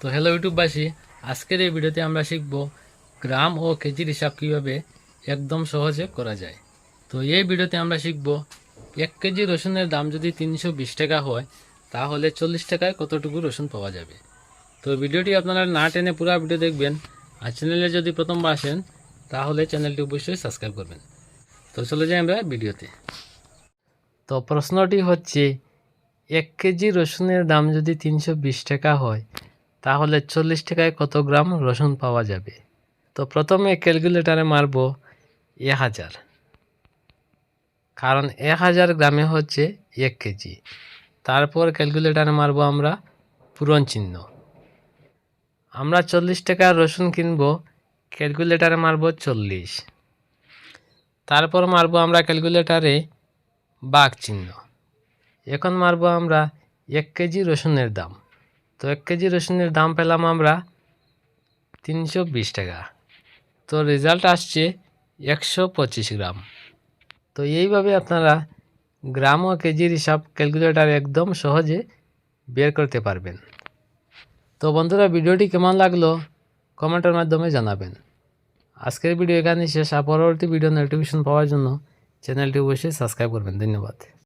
তো হ্যালো ইউটিউববাসী আজকের এই ভিডিওতে আমরা শিখব গ্রাম ও কেজির হিসাব কীভাবে একদম সহজে করা যায়। তো এই ভিডিওতে আমরা শিখব এক কেজি রসুনের দাম যদি তিনশো বিশ টাকা হয়, তাহলে চল্লিশ টাকায় কতটুকু রসুন পাওয়া যাবে? তো ভিডিওটি আপনারা না টেনে পুরো ভিডিও দেখবেন, আর চ্যানেলে যদি প্রথমবার আসেন, তাহলে চ্যানেলটি অবশ্যই সাবস্ক্রাইব করবেন। তো চলে যাই আমরা ভিডিওতে তো প্রশ্নটি হচ্ছে, এক কেজি রসুনের দাম যদি তিনশো বিশ টাকা হয় তাহলে চল্লিশ টাকায় কত গ্রাম রসুন পাওয়া যাবে? তো প্রথমে ক্যালকুলেটারে মারব এ হাজার। কারণ এক হাজার গ্রামে হচ্ছে এক কেজি। তারপর ক্যালকুলেটারে মারব আমরা পূরণ চিহ্ন। আমরা চল্লিশ টাকার রসুন কিনব, ক্যালকুলেটারে মারব চল্লিশ। তারপর মারব আমরা ক্যালকুলেটারে বাঘ চিহ্ন। এখন মারব আমরা এক কেজি রসুনের দাম। তো এক কেজি রসুনের দাম পেলাম আমরা তিনশো বিশ টাকা। তো রেজাল্ট আসছে একশো পঁচিশ গ্রাম। তো এইভাবে আপনারা গ্রাম ও কেজির হিসাব ক্যালকুলেটার একদম সহজে বের করতে পারবেন। তো বন্ধুরা, ভিডিওটি কেমন লাগল কমেন্টের মাধ্যমে জানাবেন। আজকের ভিডিও এখানে শেষ। আর পরবর্তী ভিডিও নোটিফিকেশন পাওয়ার জন্য চ্যানেলটি অবশ্যই সাবস্ক্রাইব করবেন। ধন্যবাদ।